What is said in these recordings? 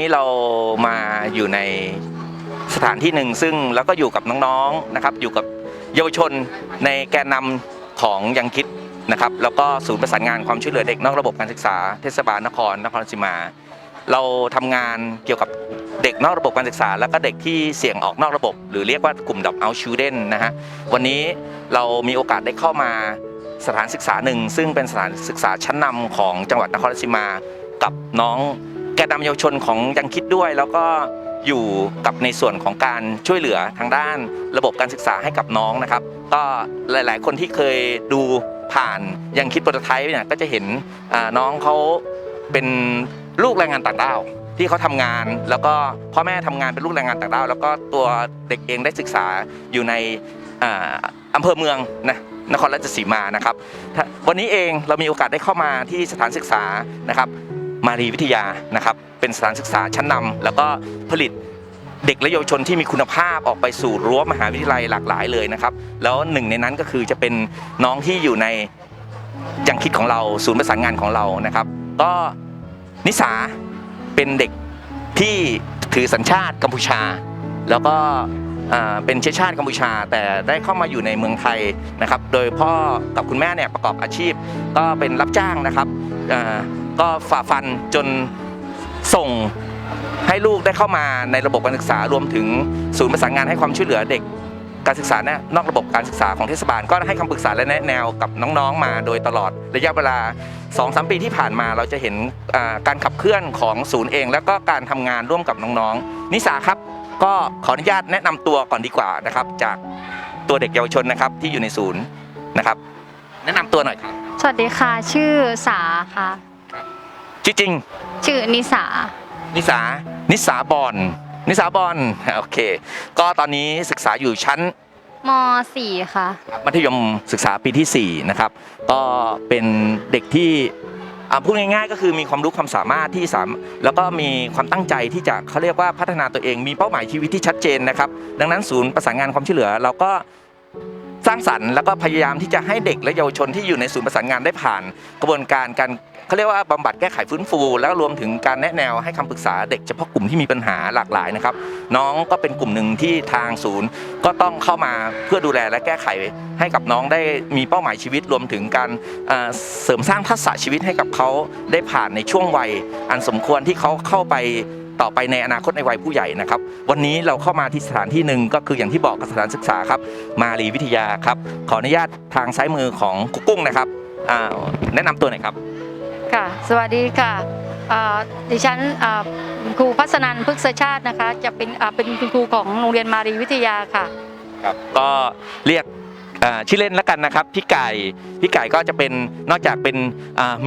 นี้เรามาอยู่ในสถานที่หนึ่งซึ่งแล้วก็อยู่กับน้องๆนะครับ อยู่กับเยาวชนในแกนนำของยังคิดนะครับ แล้วก็ศูนย์ประสานงานความช่วยเหลือเด็กนอกระบบการศึกษาเทศบาลนครนครราชสีมา เราทำงานเกี่ยวกับเด็กนอกระบบการศึกษา แล้วก็เด็กที่เสี่ยงออกนอกระบบ หรือเรียกว่ากลุ่มดับเอาชูเดนนะฮะวันนี้เรามีโอกาสได้เข้ามาสถานศึกษาหนึ่งซึ่งเป็นสถานศึกษาชั้นนำของจังหวัดนครราชสีมา กับน้อง กนนำเยาวชนของยังคิดด้วย แล้วก็อยู่กับในส่วนของการช่วยเหลือทางด้านระบบการศึกษาให้กับน้องนะครับ ก็หลาย ๆ คนที่เคยดูผ่านยังคิดโปรโตไทป์เนี่ยก็จะเห็นน้องเขาเป็นลูกแรงงานต่างด้าวที่เขาทำงานแล้วก็พ่อแม่ทำงานเป็นลูกแรงงานต่างด้าวแล้วก็ตัวเด็กเองได้ศึกษาอยู่ในอ่าอำเภอเมืองนะนครราชสีมานะครับ วันนี้เองเรามีโอกาสได้เข้ามาที่สถานศึกษานะครับ มารีวิทยานะครับเป็นสถานศึกษาชั้นนำแล้วก็ผลิตเด็กและเยาวชนที่มีคุณภาพออกไปสู่รั้วมหาวิทยาลัยหลากหลายเลยนะครับ แล้วหนึ่งในนั้นก็คือจะเป็นน้องที่อยู่ในยังคิดของเราศูนย์ประสานงานของเรานะครับ ก็นิสาเป็นเด็กที่ถือสัญชาติกัมพูชา แล้วก็เป็นเชื้อชาติกัมพูชา แต่ได้เข้ามาอยู่ในเมืองไทยนะครับ โดยพ่อกับคุณแม่เนี่ยประกอบอาชีพ ก็เป็นรับจ้างนะครับ ก็ฝ่าฟันจนส่งให้ลูกได้เข้ามาในระบบการศึกษารวมถึงศูนย์ประสานงานให้ความช่วยเหลือเด็กการศึกษาเนี่ยนอกระบบการศึกษาของเทศบาลก็ให้คำปรึกษาและแนะแนวกับน้องๆมาโดยตลอดระยะเวลา 2-3 ปีที่ผ่านมาเราจะเห็นการขับเคลื่อนของศูนย์เอง แล้วก็การทำงานร่วมกับน้องๆ นิสาครับก็ขออนุญาตแนะนำตัวก่อนดีกว่านะครับ จากตัวเด็กเยาวชนนะครับที่อยู่ในศูนย์นะครับ แนะนำตัวหน่อยครับ สวัสดีค่ะ ชื่อสาค่ะ ชื่อจริง ชื่อนิสา นิสา นิสาบอลนิสาบอลโอเค ก็ตอนนี้ศึกษาอยู่ชั้นม .4 ค่ะ มัธยมศึกษาปีที่ 4 นะครับ ก็เป็นเด็กที่อ่าพูดง่ายๆ ก็คือมีความรู้ความสามารถที่สามแล้วก็มีความตั้งใจที่จะเขาเรียกว่าพัฒนาตัวเองมีเป้าหมายชีวิตที่ชัดเจนนะครับ ดังนั้นศูนย์ประสานงานความช่วยเหลือ เราก็ส ร้างสรรค์แล้วก็พยายามที่จะให้เด็กและเยาวชนที่อยู่ในศูนย์ประสานงานได้ผ่านกระบวนการการเขาเรียกว่าบำบัดแก้ไขฟื้นฟู แล้วรวมถึงการแนะแนวให้คำปรึกษาเด็กเฉพาะกลุ่มที่มีปัญหาหลากหลายนะครับ น้องก็เป็นกลุ่มหนึ่งที่ทางศูนย์ก็ต้องเข้ามาเพื่อดูแลและแก้ไขให้กับน้องได้มีเป้าหมายชีวิต รวมถึงการเเสริมสร้างทักษะชีวิตให้กับเขาได้ผ่านในช่วงวัย อันสมควรที่เขาเข้าไป ต่อไปในอนาคตในวัยผู้ใหญ่นะครับ วันนี้เราเข้ามาที่สถานที่หนึ่งก็คืออย่างที่บอกกับสถานศึกษาครับ มารีวิทยาครับ ขออนุญาตทางซ้ายมือของกุ๊กกุ้งนะครับอ่าแนะนำตัวหน่อยครับ ค่ะ สวัสดีค่ะเอ่อดิฉันเอ่อครูพัฒนันท์พฤกษชาตินะคะ จะเป็นเอ่อเป็นคุณครูของโรงเรียนมารีวิทยาค่ะครับก็เรียกอ่า ชื่อเล่นแล้วกันนะครับพี่ไก่พี่ไก่ก็จะเป็นนอกจากเป็น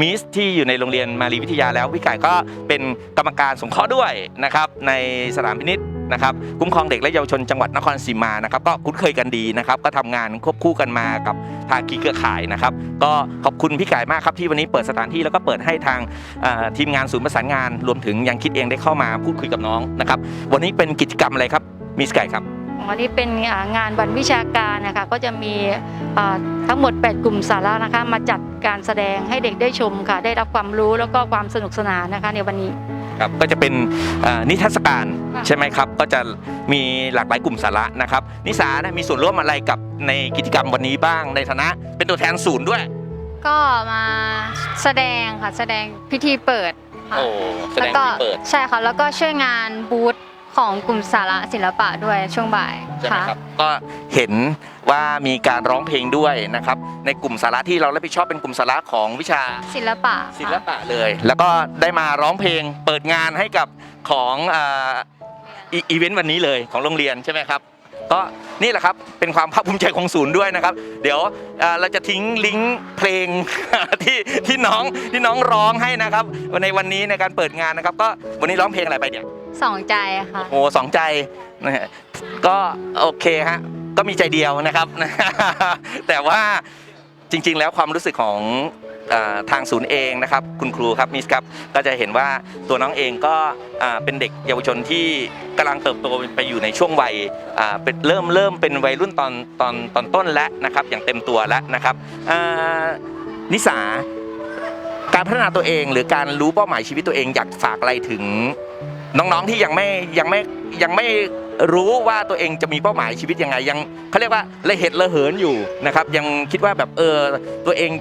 มิสที่อยู่ในโรงเรียนมารีวิทยาแล้วพี่ไก่ก็เป็นกรรมการสงเคราะห์ด้วยนะครับในสถานพินิษนะครับคุ้มครองเด็กและเยาวชนจังหวัดนครศรีมานะครับก็คุ้นเคยกันดีนะครับก็ทำงานควบคู่กันมากับภาคีเครือข่ายนะครับ ก็ขอบคุณพี่ไก่มากครับที่วันนี้เปิดสถานที่แล้วก็เปิดให้ทางทีมงานศูนย์ประสานงาน รวมถึงยังคิดเองได้เข้ามาพูดคุยกับน้องนะครับวันนี้เป็นกิจกรรมอะไรครับมิสไก่ครับ วันนี้เป็นอ่างานวันวิชาการนะคะก็จะมีอ่าทั้งหมด 8 กลุ่มสาระนะคะมาจัดการแสดงให้เด็กได้ชมค่ะ ได้รับความรู้แล้วก็ความสนุกสนานนะคะในวันนี้ครับก็จะเป็นเอ่อนิทรรศการค่ะใช่ไหมครับ ก็จะมีหลากหลายกลุ่มสาระนะครับ นิสานะมีส่วนร่วมอะไรกับในกิจกรรมวันนี้บ้างในฐานะ เป็นตัวแทนศูนย์ด้วย ก็มาแสดงค่ะแสดงพิธีเปิดค่ะโอ้แสดแล้วงก็ที่เปิดใช่ค่ะแล้วก็ช่วยงานบูธ ของกลุ่มสาระศิลปะด้วยช่วงบ่ายใช่ไหมค่ะครับก็เห็นว่ามีการร้องเพลงด้วยนะครับในกลุ่มสาระที่เรารับผิดชอบเป็นกลุ่มสาระของวิชาศิลปะศิลค่ะปะเลย แล้วก็ได้มาร้องเพลงเปิดงานให้กับของอ่าอีอีเวนต์วันนี้เลยของโรงเรียนใช่ไหมครับก็นี่แหละครับเป็นความภาคภูมิใจของศูนย์ด้วยนะครับ เดี๋ยวอ่าเราจะทิ้งลิงก์เพลง ที่ที่น้องที่น้องร้องให้นะครับในวันนี้ในการเปิดงานนะครับ ก็วันนี้ร้องเพลงอะไรไปเนี่ย สองใจค่ะ โอ้สองใจนะฮะก็โอเคฮะก็มีใจเดียวนะครับ แต่ว่าจริงๆ แล้วความรู้สึกของเออทางศูนย์เองนะครับ คุณครูครับมิสครับก็จะเห็นว่าตัวน้องเองก็อ่าเป็นเด็กเยาวชนที่กำลังเติบโตไปอยู่ในช่วงวัยอ่าเป็นเริ่มเริ่มเป็นวัยรุ่นตอนตอนตอนต้นแล้วนะครับ อย่างเต็มตัวแล้วนะครับอ่านิสา การพัฒนาตัวเองหรือการรู้เป้าหมายชีวิตตัวเองอยากฝากอะไรถึง น้องๆที่ยังไม่ยังไม่ยังไม่รู้ว่าตัวเองจะมีเป้าหมายชีวิตยังไงยังเขาเรียกว่าละเหตุละเหินอยู่นะครับ ยังคิดว่าแบบเออตัวเอง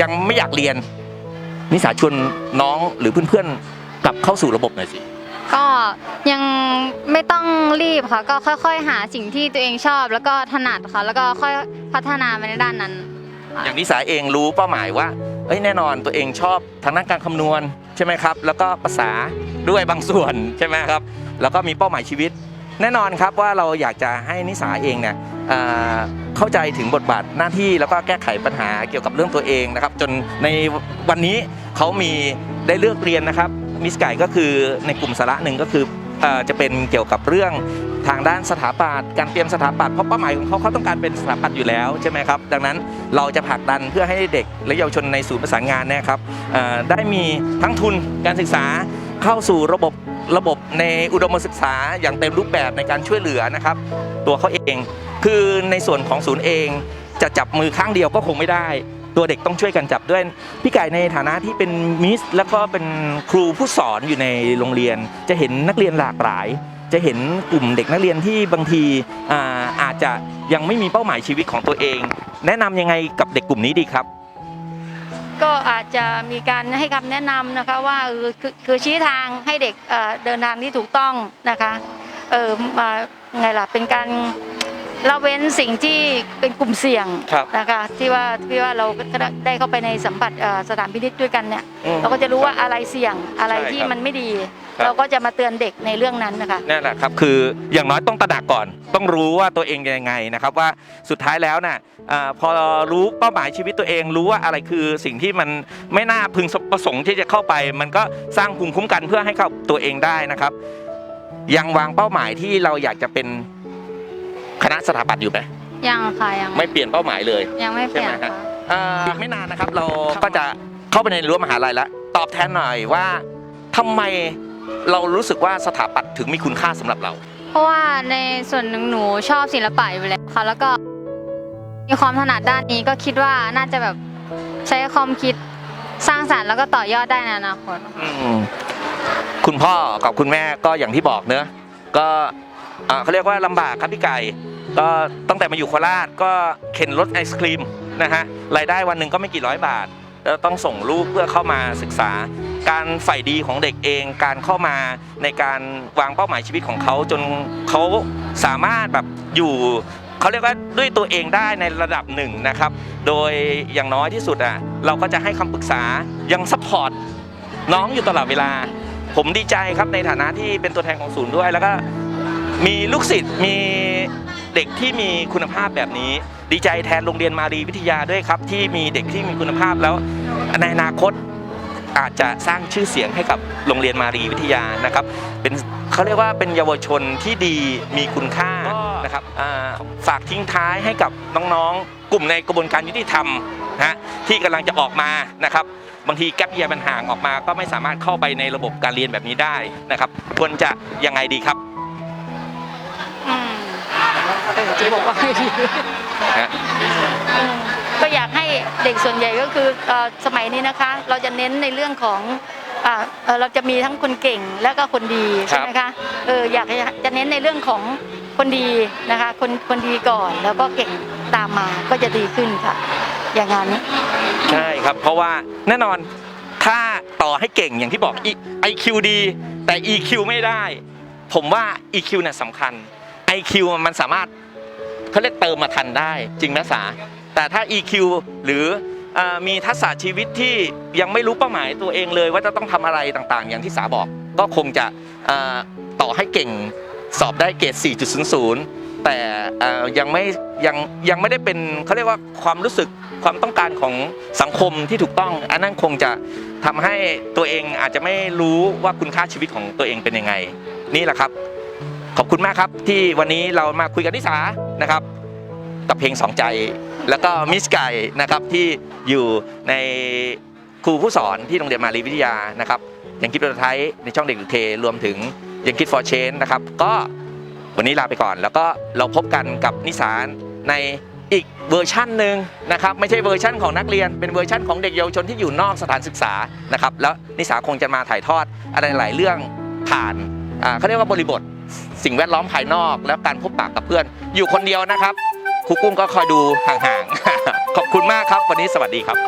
ยังไม่อยากเรียน นิสาชวนน้องหรือเพื่อนๆกลับเข้าสู่ระบบหน่อยสิก็ยังไม่ต้องรีบค่ะก็ค่อย ๆ หาสิ่งที่ตัวเองชอบ แล้วก็ถนัดค่ะแล้วก็ค่อยพัฒนาไปในด้านนั้น อย่างนิสาเองรู้เป้าหมายว่า เอ้ยแน่นอนตัวเองชอบทางด้านการคำนวณใช่ไหมครับ แล้วก็ภาษาด้วยบางส่วนใช่ไหมครับ แล้วก็มีเป้าหมายชีวิต แน่นอนครับว่าเราอยากจะให้นิสาเองเนี่ยเเข้าใจถึงบทบาทหน้าที่แล้วก็แก้ไขปัญหาเกี่ยวกับเรื่องตัวเองนะครับ จนในวันนี้เขามีได้เลือกเรียนนะครับมิสไก่ก็คือในกลุ่มสาระหนึ่งก็คือ จะเป็นเกี่ยวกับเรื่องทางด้านสถาปัตย์การเตรียมสถาปัตย์เพราะเป้าหมายของเขาเขาต้องการเป็นสถาปัตย์อยู่แล้วใช่ไหมครับดังนั้นเราจะผลักดันเพื่อให้เด็กและเยาวชนในศูนย์ประสานงานนะครับได้มีทั้งทุนการศึกษาเข้าสู่ระบบระบบในอุดมศึกษาอย่างเต็มรูปแบบในการช่วยเหลือนะครับ ตัวเขาเอง คือในส่วนของศูนย์เองจะจับมือข้างเดียวก็คงไม่ได้ ตัวเด็กต้องช่วยกันจับด้วย พี่ไก่ในฐานะที่เป็นมิส แล้วก็เป็นครูผู้สอนอยู่ในโรงเรียน จะเห็นนักเรียนหลากหลาย จะเห็นกลุ่มเด็กนักเรียนที่บางทีอาอาจจะยังไม่มีเป้าหมายชีวิตของตัวเอง แนะนำยังไงกับเด็กกลุ่มนี้ดีครับ ก็อาจจะมีการให้คำแนะนำนะคะว่าเออคือคือชี้ทางให้เด็กเอ่อเดินทางที่ถูกต้องนะคะเออมาไงล่ะเป็นการ ละเว้นสิ่งที่เป็นกลุ่มเสี่ยงครับนะคะที่ว่าที่ว่าเราก็ได้เข้าไปในสัมผัสเอ่อสถานพินิจด้วยกันเนี่ยอืมเราก็จะรู้ว่าอะไรเสี่ยงอะไรใช่ที่ครับมันไม่ดี ครับ เราก็จะมาเตือนเด็กในเรื่องนั้นนะคะ นั่นแหละครับคืออย่างน้อยต้องตระหนักก่อน ต้องรู้ว่าตัวเองยังไงนะครับว่าสุดท้ายแล้วน่ะอาพอรู้เป้าหมายชีวิตตัวเองรู้ว่าอะไรคือสิ่งที่มันไม่น่าพึงประสงค์ที่จะเข้าไป มันก็สร้างภูมิคุ้มกันเพื่อให้เข้าตัวเองได้นะครับ ยังวางเป้าหมายที่เราอยากจะเป็น คณะสถาปัตย์อยู่ไหมยังค่ะยังไม่เปลี่ยนเป้าหมายเลยยังไม่เปลี่ยนใช่ไหมฮะค่ะอ่าไม่นานนะครับเราก็จะเข้าไปในรั้วมหาลัยแล้วตอบแทนหน่อยว่าทำไมเรารู้สึกว่าสถาปัตย์ถึงมีคุณค่าสำหรับเรา เพราะว่าในส่วนหนึ่งหนูชอบศิลปะอยู่แล้วค่ะแล้วก็มีความถนัดด้านนี้ก็คิดว่าน่าจะแบบใช้ความคิดสร้างสรรค์แล้วก็ต่อยอดได้ในอนาคตอืมคุณพ่อกับคุณแม่ก็อย่างที่บอกเนอะก็อ่าเขาเรียกว่าลำบากครับพี่ไก่ ก็ตั้งแต่มาอยู่โคราชก็เข็นรถไอศครีมนะฮะรายได้วันหนึ่งก็ไม่กี่ร้อยบาท แล้วต้องส่งลูกเพื่อเข้ามาศึกษา การใฝ่ดีของเด็กเอง การเข้ามาในการวางเป้าหมายชีวิตของเขาจนเขาสามารถแบบอยู่เขาเรียกว่าด้วยตัวเองได้ในระดับหนึ่งนะครับ โดยอย่างน้อยที่สุดอะเราก็จะให้คำปรึกษายังซัพพอร์ตน้องอยู่ตลอดเวลา ผมดีใจครับในฐานะที่เป็นตัวแทนของศูนย์ด้วย แล้วก็มีลูกศิษย์มี เด็กที่มีคุณภาพแบบนี้ ดีใจแทนโรงเรียนมารีวิทยาด้วยครับ ที่มีเด็กที่มีคุณภาพแล้วในอนาคตอาจจะสร้างชื่อเสียงให้กับโรงเรียนมารีวิทยานะครับ เป็นเขาเรียกว่าเป็นเยาวชนที่ดีมีคุณค่านะครับฝากทิ้งท้ายให้กับน้องๆ กลุ่มในกระบวนการยุติธรรมนะฮะที่กำลังจะออกมานะครับ บางทีแกลบเยียมันห่างออกมา ก็ไม่สามารถเข้าไปในระบบการเรียนแบบนี้ได้นะครับ ควรจะยังไงดีครับ เออเจ๊บอกว่าให้ดีฮะอืมก็อยากให้เด็กส่วนใหญ่ก็คือเอ่อสมัยนี้นะคะ เราจะเน้นในเรื่องของอ่าเอ่อเราจะมีทั้งคนเก่งและก็คนดีใช่ไหมคะเอออยากให้จะเน้นในเรื่องของคนดีนะคะ คนคนดีก่อนแล้วก็เก่งตามมาก็จะดีขึ้นค่ะ อย่างนั้น ใช่ครับ เพราะว่าแน่นอนถ้าต่อให้เก่งอย่างที่บอก IQ ดี แต่ EQ ไม่ได้ ผมว่า EQ เนี่ยสำคัญ IQ มันสามารถ เขาเรียกเติมมาทันได้จริงไหมสาแต่ถ้า EQ หรืออมีทักษะชีวิตที่ยังไม่รู้เป้าหมายตัวเองเลย ว่าจะต้องทำอะไรต่างๆ อย่างที่สาบอก ก็คงจะต่อให้เก่งสอบได้เกรด 4.00 แต่ยังไม่ยังยังไม่ได้เป็นเขาเรียกว่าความรู้สึกความต้องการของสังคมที่ถูกต้อง อันนั้นคงจะทำให้ตัวเองอาจจะไม่รู้ว่าคุณค่าชีวิตของตัวเองเป็นยังไง นี่แหละครับ ขอบคุณมากครับที่วันนี้เรามาคุยกันนิสานะครับกับเพลงสองใจ แล้วก็มิสไก่นะครับที่อยู่ในครูผู้สอนที่โรงเรียนมารีวิทยานะครับยังคิดประไทยในช่องเด็กดูเทรวมถึงยังคิดฟอร์เชนนะครับก็วันนี้ลาไปก่อน แล้วก็เราพบกันกับนิสานในอีกเวอร์ชั่นหนึ่งนะครับไม่ใช่เวอร์ชั่นของนักเรียน เป็นเวอร์ชั่นของเด็กเยาวชนที่อยู่นอกสถานศึกษานะครับแล้วนิสาคงจะมาถ่ายทอดอะไรหลายเรื่องผ่านเขาเรียกว่าบริบท สิ่งแวดล้อมภายนอก แล้วการพบปะกับเพื่อน อยู่คนเดียวนะครับครูกุ้งก็คอยดูห่างๆ ขอบคุณมากครับ วันนี้สวัสดีครับ